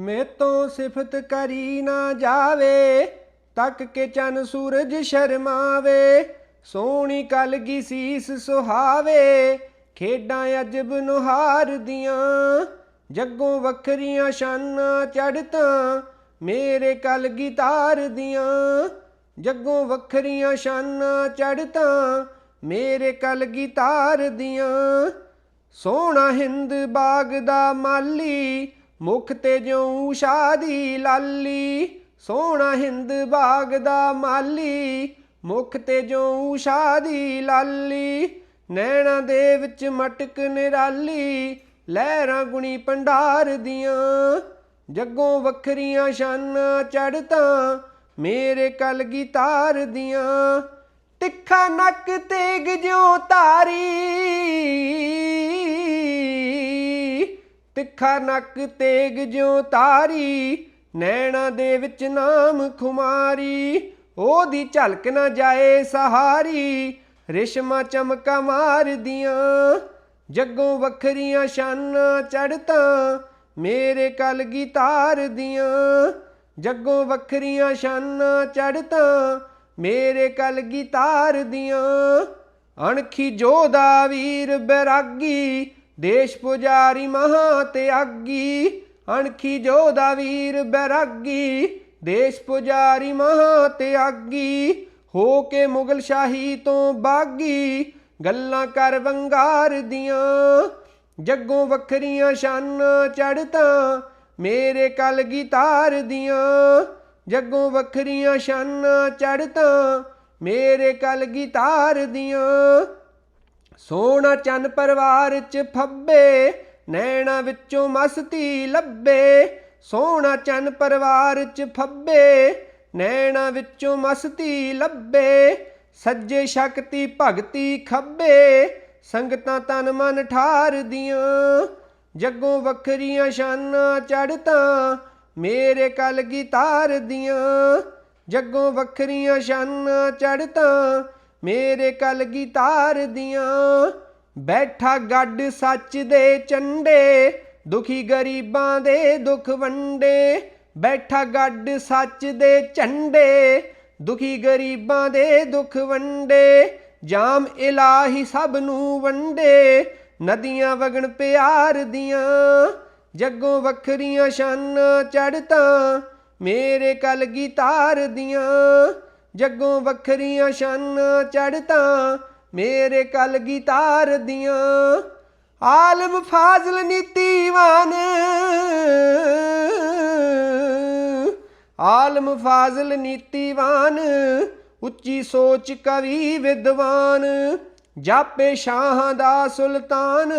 ਮੈਂ ਤੋਂ ਸਿਫਤ ਕਰੀ ਨਾ ਜਾਵੇ, ਤੱਕ ਕੇ ਚੰਨ ਸੂਰਜ ਸ਼ਰਮਾਵੇ, ਸੋਹਣੀ ਕਲਗੀ ਸੀਸ ਸੁਹਾਵੇ, ਖੇਡਾਂ ਅਜਬ ਨੁਹਾਰ ਦੀਆਂ, ਜੱਗੋਂ ਵੱਖਰੀਆਂ ਸ਼ਾਨਾਂ ਚੜ੍ਹਤਾਂ, ਮੇਰੇ ਕਲਗੀ ਤਾਰ ਦੀਆਂ, ਜੱਗੋਂ ਵੱਖਰੀਆਂ ਸ਼ਾਨਾਂ ਚੜ੍ਹਤਾਂ, ਮੇਰੇ ਕਲਗੀ ਤਾਰ ਦੀਆਂ, ਸੋਹਣਾ ਹਿੰਦ ਬਾਗ ਦਾ ਮਾਲੀ ਮੁਖ ਤੇ ਜਿਉ ਸ਼ਾਦੀ ਲਾਲੀ, ਸੋਹਣਾ ਹਿੰਦ ਬਾਗ ਦਾ ਮਾਲੀ, ਮੁਖ ਤੇ ਜਿਉ ਸ਼ਾਦੀ ਲਾਲੀ, ਨੈਣਾ ਦੇ ਵਿੱਚ ਮਟਕ ਨਿਰਾਲੀ, ਲਹਿਰਾਂ ਗੁਣੀ ਪੰਡਾਰ ਦੀਆਂ, ਜੱਗੋਂ ਵੱਖਰੀਆਂ ਸ਼ਾਨਾਂ ਚੜ੍ਹਤਾਂ, ਮੇਰੇ ਕਲਗੀ ਤਾਰ ਦੀਆਂ, ਤਿੱਖਾ ਨੱਕ ਤੇਗ ਜਿਉ ਤਾਰੀ। ਤਿੱਖਾ ਨੱਕ ਤੇਗ ਜਿਉ ਤਾਰੀ, ਨੈਣਾ ਦੇ ਵਿੱਚ ਨਾਮ ਖੁਮਾਰੀ। ਉਹਦੀ ਝਲਕ ਨਾ ਜਾਏ ਸਹਾਰੀ, ਰਿਸ਼ਮਾ ਚਮਕਾ ਮਾਰਦੀਆਂ। ਜੱਗੋਂ ਵੱਖਰੀਆਂ ਸ਼ਾਨਾਂ ਚੜਤਾਂ ਮੇਰੇ ਕਲਗੀ ਤਾਰ ਦੀਆਂ ਜੱਗੋਂ ਵੱਖਰੀਆਂ ਸ਼ਾਨਾਂ ਚੜਤਾਂ ਮੇਰੇ ਕਲਗੀ ਤਾਰ ਦੀਆਂ ਅਣਖੀ ਜੋਦਾ ਵੀਰ ਬੈਰਾਗੀ ਦੇਸ਼ ਪੁਜਾਰੀ ਮਹਾ ਤਿਆਗੀ ਅਣਖੀ ਜੋਦਾ ਵੀਰ ਬੈਰਾਗੀ। ਦੇਸ਼ ਪੁਜਾਰੀ ਮਹਾ ਤਿਆਗੀ ਹੋ ਕੇ ਮੁਗਲ ਸ਼ਾਹੀ ਤੋਂ ਬਾਗੀ। ਗੱਲਾਂ ਕਰ ਵੰਗਾਰ ਦੀਆਂ, ਜੱਗੋਂ ਵੱਖਰੀਆਂ ਸ਼ਾਨਾਂ ਚੜ੍ਹਤਾਂ। ਮੇਰੇ ਕਲਗੀ ਤਾਰ ਦੀਆਂ, ਜੱਗੋਂ ਵੱਖਰੀਆਂ ਸ਼ਾਨਾਂ ਚੜ੍ਹਤਾਂ। ਮੇਰੇ ਕਲਗੀ ਤਾਰ ਦੀਆਂ ਸੋਹਣਾ ਚੰਨ ਪਰਿਵਾਰ ਚ ਫੱਬੇ, ਨੈਣਾ ਵਿੱਚੋਂ ਮਸਤੀ ਲੱਭੇ। ਸੋਹਣਾ ਚੰਨ ਪਰਿਵਾਰ ਚ ਫੱਬੇ, ਨੈਣਾ ਵਿੱਚੋਂ ਮਸਤੀ ਲੱਭੇ। ਸੱਜੇ ਸ਼ਕਤੀ ਭਗਤੀ ਖੱਬੇ, ਸੰਗਤਾਂ ਤਨ ਮਨ ਠਾਰਦੀਆਂ ਜੱਗੋਂ ਵੱਖਰੀਆਂ ਸ਼ਾਨਾਂ ਚੜ੍ਹਤਾਂ, ਮੇਰੇ ਕਲਗੀ ਤਾਰ ਜੱਗੋਂ ਵੱਖਰੀਆਂ ਸ਼ਾਨਾਂ ਚੜ੍ਹਤਾਂ ਮੇਰੇ ਕਲਗੀ ਤਾਰ ਦੀਆਂ, ਬੈਠਾ ਗੱਡ ਸੱਚ ਦੇ ਚੰਡੇ, ਦੁਖੀ ਗਰੀਬਾਂ ਦੇ ਦੁੱਖ ਵੰਡੇ, ਬੈਠਾ ਗੱਡ ਸੱਚ ਦੇ ਝੰਡੇ ਦੁਖੀ ਗਰੀਬਾਂ ਦੇ ਦੁੱਖ ਵੰਡੇ, ਜਾਮ ਇਲਾਹੀ ਸਭ ਨੂੰ ਵੰਡੇ, ਨਦੀਆਂ ਵਗਣ ਪਿਆਰ ਦੀਆਂ, ਜੱਗੋਂ ਵੱਖਰੀਆਂ ਸ਼ਾਨਾਂ ਚੜ੍ਹਤਾਂ, ਮੇਰੇ ਕਲਗੀ ਤਾਰ ਦੀਆਂ ਜੱਗੋਂ ਵੱਖਰੀਆਂ ਸ਼ਾਨਾਂ ਚੜ੍ਹਤਾਂ, ਮੇਰੇ ਕਲਗੀ ਤਾਰ ਦੀਆਂ। ਆਲਮ ਫਾਜ਼ਲ ਨੀਤੀਵਾਨ ਆਲਮ ਫਾਜ਼ਲ ਨੀਤੀਵਾਨ ਉੱਚੀ ਸੋਚ ਕਵੀ ਵਿਦਵਾਨ। ਜਾਪੇ ਸ਼ਾਹਾਂ ਦਾ ਸੁਲਤਾਨ,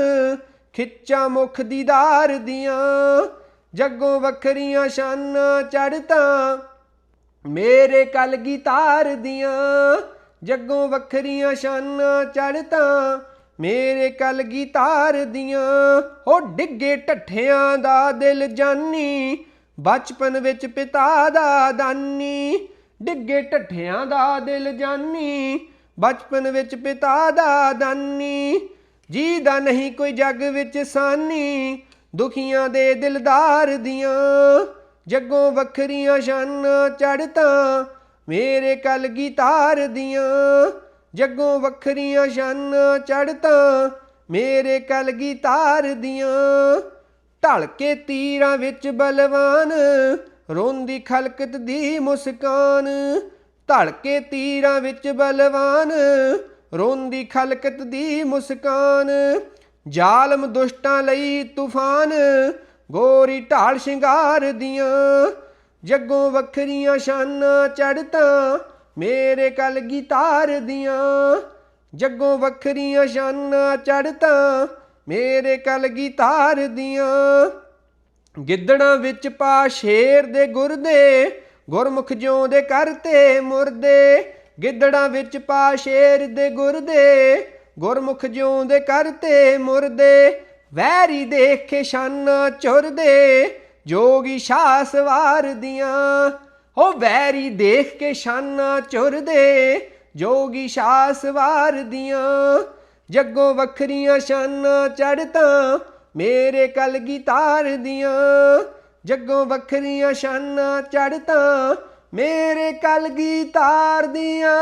ਖਿੱਚਾ ਮੁਖ ਦੀਦਾਰ ਦੀਆਂ। ਜੱਗੋਂ ਵੱਖਰੀਆਂ ਸ਼ਾਨਾਂ ਚੜ੍ਹਤਾਂ ਮੇਰੇ ਕਲਗੀ ਤਾਰ ਦੀਆਂ ਜੱਗੋਂ ਵੱਖਰੀਆਂ ਸ਼ਾਨਾਂ ਚੜ੍ਹਤਾਂ, ਮੇਰੇ ਕਲਗੀ ਤਾਰ ਦੀਆਂ ਹੋ ਡਿੱਗੇ ਢੱਠਿਆਂ ਦਾ ਦਿਲ ਜਾਨੀ, ਬਚਪਨ ਵਿੱਚ ਪਿਤਾ ਦਾ ਦਾਨੀ, ਡਿੱਗੇ ਢੱਠਿਆਂ ਦਾ ਦਿਲ ਜਾਨੀ, ਬਚਪਨ ਵਿੱਚ ਪਿਤਾ ਦਾ ਦਾਨੀ ਜੀ ਦਾ ਨਹੀਂ ਕੋਈ ਜੱਗ ਵਿੱਚ ਸਾਨੀ, ਦੁਖੀਆਂ ਦੇ ਦਿਲਦਾਰ ਦੀਆਂ। ਜੱਗੋਂ ਵੱਖਰੀਆਂ ਸ਼ਾਨਾਂ ਚੜ੍ਹਤਾਂ ਮੇਰੇ ਕਲਗੀ ਤਾਰ ਦੀਆਂ। ਜੱਗੋਂ ਵੱਖਰੀਆਂ ਸ਼ਾਨਾਂ ਚੜ੍ਹਤਾਂ ਮੇਰੇ ਕਲਗੀ ਤਾਰ ਦੀਆਂ। ਢਲ ਕੇ ਤੀਰਾਂ ਵਿੱਚ ਬਲਵਾਨ, ਰੋਂਦੀ ਖਲਕਤ ਦੀ ਮੁਸਕਾਨ। ਢਲ ਕੇ ਤੀਰਾਂ ਵਿੱਚ ਬਲਵਾਨ, ਰੋਂਦੀ ਖਲਕਤ ਦੀ ਮੁਸਕਾਨ। ਜ਼ਾਲਮ ਦੁਸ਼ਟਾਂ ਲਈ ਤੂਫਾਨ ਗੋਰੀ ਢਾਲ ਸ਼ਿੰਗਾਰ ਦੀਆਂ ਜੱਗੋਂ ਵੱਖਰੀਆਂ ਸ਼ਾਨਾਂ ਚੜ੍ਹਤਾਂ, ਮੇਰੇ ਕਲਗੀ ਤਾਰ ਦੀਆਂ ਜੱਗੋਂ ਵੱਖਰੀਆਂ ਸ਼ਾਨਾਂ ਚੜ੍ਹਤਾਂ, ਮੇਰੇ ਕਲਗੀ ਤਾਰ ਦੀਆਂ। ਗਿੱਦੜਾਂ ਵਿੱਚ ਪਾ ਸ਼ੇਰ ਦੇ ਗੁਰਦੇ, ਗੁਰਮੁਖ ਜਿਉਂ ਦੇ ਕਰਤੇ ਮੁਰਦੇ। ਗਿੱਦੜਾਂ ਵਿੱਚ ਪਾ ਸ਼ੇਰ ਦੇ ਗੁਰਦੇ, ਗੁਰਮੁਖ ਜਿਉਂ ਦੇ ਕਰਤੇ ਮੁਰਦੇ। ਵੈਰੀ ਦੇਖ ਕੇ ਸ਼ਾਨਾਂ ਚੁਰਦੇ, ਜੋਗੀ ਸ਼ਾਹ ਸਵਾਰ ਦੀਆਂ। ਹੋ ਵੈਰੀ ਦੇਖ ਕੇ ਸ਼ਾਨਾਂ ਚੁਰਦੇ, ਜੋਗੀ ਸ਼ਾਹ ਸਵਾਰ ਦੀਆਂ। ਜੱਗੋਂ ਵੱਖਰੀਆਂ ਸ਼ਾਨਾਂ ਚੜ੍ਹਤਾਂ, ਮੇਰੇ ਕਲਗੀ ਤਾਰ ਦੀਆਂ। ਜੱਗੋਂ ਵੱਖਰੀਆਂ ਸ਼ਾਨਾਂ ਚੜ੍ਹਤਾਂ, ਮੇਰੇ ਕਲਗੀ ਤਾਰ ਦੀਆਂ।